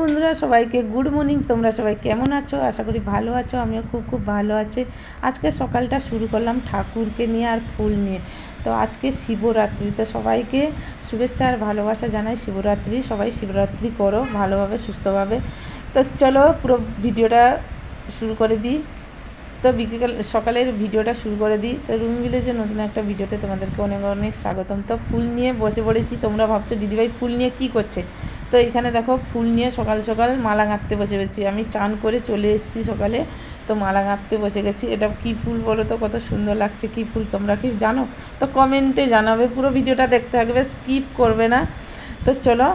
বন্ধুরা, সবাইকে good morning. তোমরা সবাই কেমন আছো? আশা করি ভালো আছো, আমিও খুব খুব ভালো আছি। আজকে সকালটা শুরু করলাম ঠাকুরকে নিয়ে আর ফুল নিয়ে। তো আজকে শিবরাত্রি, তো সবাইকে শুভেচ্ছা আর ভালোবাসা জানাই শিবরাত্রি। সবাই শিবরাত্রি করো ভালোভাবে, সুস্থভাবে। তো চলো পুরো ভিডিওটা শুরু করে দিই। তো বিকেল, সকালের ভিডিওটা শুরু করে দিই। তো রুম ভিলেজের নতুন একটা ভিডিওতে তোমাদেরকে অনেক অনেক স্বাগতম। তো ফুল নিয়ে বসে পড়েছি, তোমরা ভাবছ দিদিভাই ফুল নিয়ে কি করছে? তো এখানে দেখো ফুল নিয়ে সকাল সকাল মালা গাঁথতে বসে গেছি। আমি চান করে চলে এসেছি সকালে, তো মালা গাঁথতে বসে গেছি। এটা কি ফুল বলো তো? কত সুন্দর লাগছে, কি ফুল? তোমরা কি জানো? তো কমেন্টে জানাবে, পুরো ভিডিওটা দেখতে থাকবে, স্কিপ করবে না। তো চলো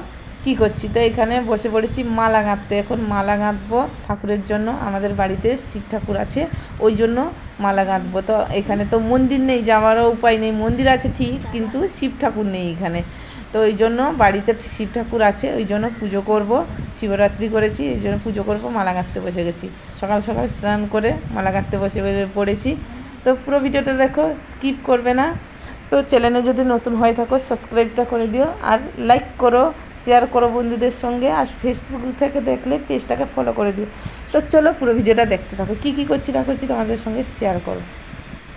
কি করছি? তো এখানে বসে পড়েছি মালা গাঁথতে। এখন মালা গাঁথবো ঠাকুরের জন্য। আমাদের বাড়িতে শিব ঠাকুর আছে, ওই জন্য মালা গাঁথবো। তো এখানে তো মন্দির নেই, যাওয়ারও উপায় নেই। মন্দির আছে ঠিক, কিন্তু শিব ঠাকুর নেই এখানে। তো ওই জন্য বাড়িতে শিব ঠাকুর আছে, ওই জন্য পুজো করব। শিবরাত্রি করেছি, এই জন্য পুজো করব, মালা গাঁথতে বসে গেছি। সকাল সকাল স্নান করে মালা গাঁথতে বসে পড়েছি। তো পুরো ভিডিওটা দেখো, স্কিপ করবে না। তো চ্যানেলে যদি নতুন হয়ে থাকো সাবস্ক্রাইবটা করে দিও আর লাইক করো শেয়ার করো বন্ধুদের সঙ্গে আর ফেসবুক থেকে দেখলে পেজটাকে ফলো করে দিও। তো চলো পুরো ভিডিওটা দেখতে থাকো, কী কী করছি না করছি তোমাদের সঙ্গে শেয়ার করো।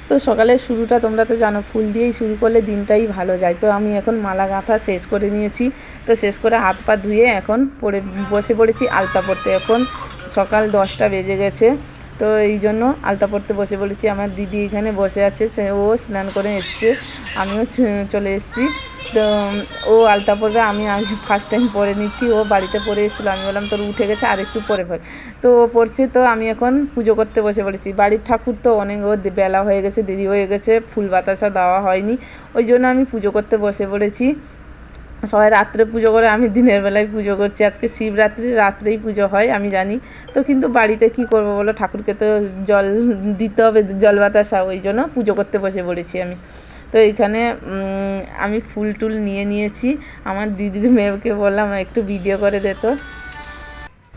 তো সকালের শুরুটা তোমরা তো জানো, ফুল দিয়েই শুরু করলে দিনটাই ভালো যায়। তো আমি এখন মালা গাঁথা শেষ করে নিয়েছি, তো শেষ করে হাত পা ধুয়ে এখন পড়ে, বসে পড়েছি আলতা পড়তে এখন সকাল দশটা বেজে গেছে তো এই জন্য আলতা পড়তে বসে বলেছি, আমার দিদি এখানে বসে আছে ও স্নান করে এসছে, আমিও চলে এসেছি। তো ও আলতা পরবে, আমি আগে ফার্স্ট টাইম পরে নিচ্ছি, ও বাড়িতে পরে এসেছিল, আমি বললাম তোর উঠে গেছে, আর একটু পরে পর। তো ও পড়ছে তো আমি এখন পুজো করতে বসে পড়েছি বাড়ির ঠাকুর তো অনেক, ও বেলা হয়ে গেছে, দেরি হয়ে গেছে, ফুল বাতাসা দেওয়া হয়নি, ওই জন্য আমি পুজো করতে বসে পড়েছি সবাই রাত্রে পুজো করে, আমি দিনের বেলায় পুজো করছি। আজকে শিবরাত্রি, রাত্রেই পুজো হয়, আমি জানি। তো কিন্তু বাড়িতে কি করব বলো? ঠাকুরকে তো জল দিতে হবে, জল বাতাসা, ওই জন্য পুজো করতে বসে পড়েছি আমি। তো এখানে আমি ফুল টুল নিয়ে নিয়েছি। আমার দিদির মেয়েকে বললাম, একটু ভিডিও করে দে তো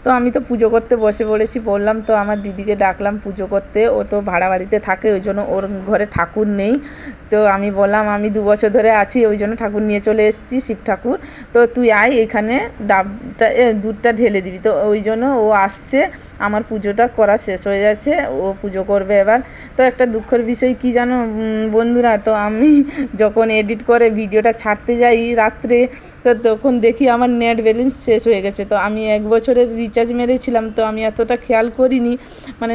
তো আমি তো পুজো করতে বসে পড়েছি, বললাম তো আমার দিদিকে ডাকলাম পুজো করতে, ও তো ভাড়া বাড়িতে থাকে, ওই জন্য ওর ঘরে ঠাকুর নেই। তো আমি বললাম, আমি দু বছর ধরে আছি, ওই জন্য ঠাকুর নিয়ে চলে এসেছি, শিব ঠাকুর। তো তুই আয়, এখানে ডাবটা দুধটা ঢেলে দিবি। তো ওই জন্য ও আসছে, আমার পুজোটা করা শেষ হয়ে যাচ্ছে, ও পুজো করবে এবার। তো একটা দুঃখের বিষয় কি জানো বন্ধুরা, তো আমি যখন এডিট করে ভিডিওটা ছাড়তে যাই রাত্রে, তো তখন দেখি আমার নেট ব্যালেন্স শেষ হয়ে গেছে। তো আমি এক বছরের রিচার্জ মেরেছিলাম, তো আমি এতটা খেয়াল করিনি। মানে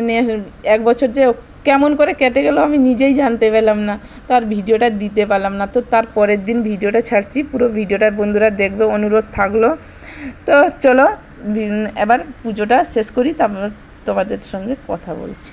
এক বছর যে কেমন করে কেটে গেল আমি নিজেই জানতে পেলাম না। তো আর ভিডিওটা দিতে পারলাম না। তো তার পরের দিন ভিডিওটা ছাড়ছি, পুরো ভিডিওটা বন্ধুরা দেখবে, অনুরোধ থাকল। তো চলো এবার পুজোটা শেষ করি, তারপর তোমাদের সঙ্গে কথা বলছি।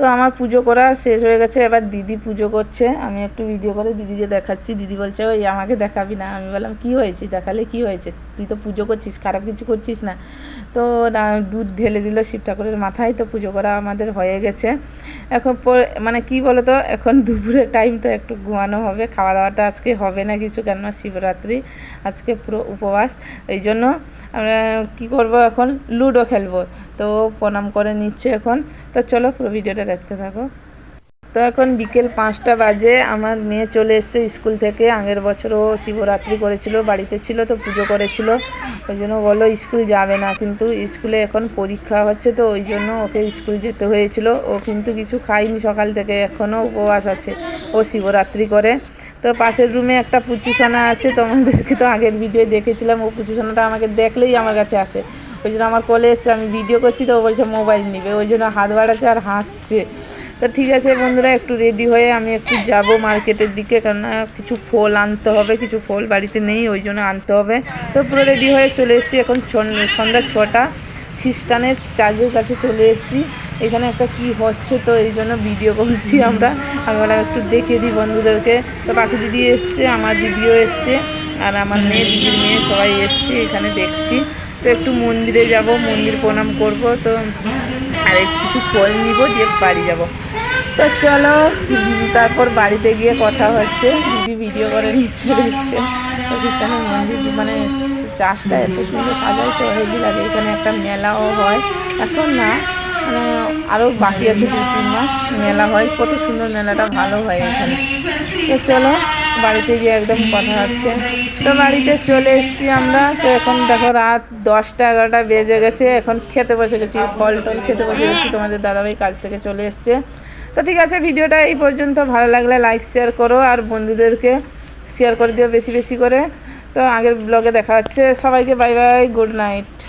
তো আমার পুজো করা শেষ হয়ে গেছে, এবার দিদি পুজো করছে। আমি একটু ভিডিও করে দিদিকে দেখাচ্ছি। দিদি বলছে, ওই আমাকে দেখাবি না। আমি বললাম, কী হয়েছে? দেখালে কি হয়েছে? তুই তো পুজো করছিস, খারাপ কিছু করছিস না। তো দুধ ঢেলে দিল শিব ঠাকুরের মাথায়। তো পুজো করা আমাদের হয়ে গেছে। এখন মানে কি বলো তো এখন দুপুরের টাইম তো একটু ঘুমানো হবে। খাওয়া দাওয়াটা আজকে হবে না কিছু, কেননা শিবরাত্রি। আজকে পুরো উপবাস। এই জন্য আমরা কী করব এখন? লুডো খেলব। তো প্রণাম করে নিচ্ছে এখন। তো চলো পুরো ভিডিওটা দেখতে থাকো। তো এখন বিকেল পাঁচটা বাজে, আমার মেয়ে চলে এসছে স্কুল থেকে। আগের বছর ও শিবরাত্রি করেছিল, বাড়িতে ছিল তো পুজো করেছিল। ওই জন্য বলো স্কুল যাবে না, কিন্তু স্কুলে এখন পরীক্ষা হচ্ছে তো ওই জন্য ওকে স্কুল যেতে হয়েছিল। ও কিন্তু কিছু খায়নি সকাল থেকে, এখনও উপবাস আছে। ও শিবরাত্রি করে। তো পাশের রুমে একটা পুচুসোনা আছে, তোমাদেরকে তো আগের ভিডিও দেখেছিলাম। ও পুচুসোনাটা আমাকে দেখলেই আমার কাছে আসে। ওই জন্য আমার কলে এসছে, আমি ভিডিও করছি তো বলছে মোবাইল নিবে, ওই জন্য হাত বাড়াচ্ছে আর হাসছে। তো ঠিক আছে বন্ধুরা, একটু রেডি হয়ে আমি একটু যাব মার্কেটের দিকে, কেননা কিছু ফল আনতে হবে, কিছু ফল বাড়িতে নেই, ওই জন্য আনতে হবে। তো পুরো রেডি হয়ে চলে এসেছি, এখন সন্ধ্যা ছটা, খ্রিস্টানের চার্জের কাছে চলে এসেছি। এখানে একটা কি হচ্ছে তো, এই জন্য ভিডিও করছি আমরা। আমি বললাম একটু দেখিয়ে দিই বন্ধুদেরকে। তো বাকি দিদি এসছে, আমার দিদিও এসছে, আর আমার মেয়ে দিদির মেয়ে সবাই এসছে, এখানে দেখছি। তো একটু মন্দিরে যাব, মন্দির প্রণাম করব, তো আর কিছু ফল নিব দিয়ে বাড়ি যাব। তো চলো, তারপর বাড়িতে গিয়ে কথা হচ্ছে, দিদি ভিডিও করে নিচ্ছে দেখছে তো খ্রিস্টানের মন্দির মানে চাষটা এত সুন্দর সাজায় তো, হেভি লাগে। এখানে একটা মেলাও হয়। এখন না মানে আরও বাকি আছে দু তিন মাস মেলা হয়। কত সুন্দর মেলাটা, ভালো হয় এখানে। তো চলো বাড়িতে গিয়ে একদম কথা হচ্ছে। তো বাড়িতে চলে এসেছি আমরা। তো এখন দেখো রাত দশটা, এগারোটা বেজে গেছে। এখন খেতে বসে গেছি, ফল টল খেতে বসে গেছি। তোমাদের দাদাভাই কাজ থেকে চলে এসছে। তো ঠিক আছে, ভিডিওটা এই পর্যন্ত। ভালো লাগলে লাইক শেয়ার করো আর বন্ধুদেরকে শেয়ার করে দিও বেশি বেশি করে। তো আগের ব্লগে দেখা হচ্ছে। সবাইকে বাই বাই গুড নাইট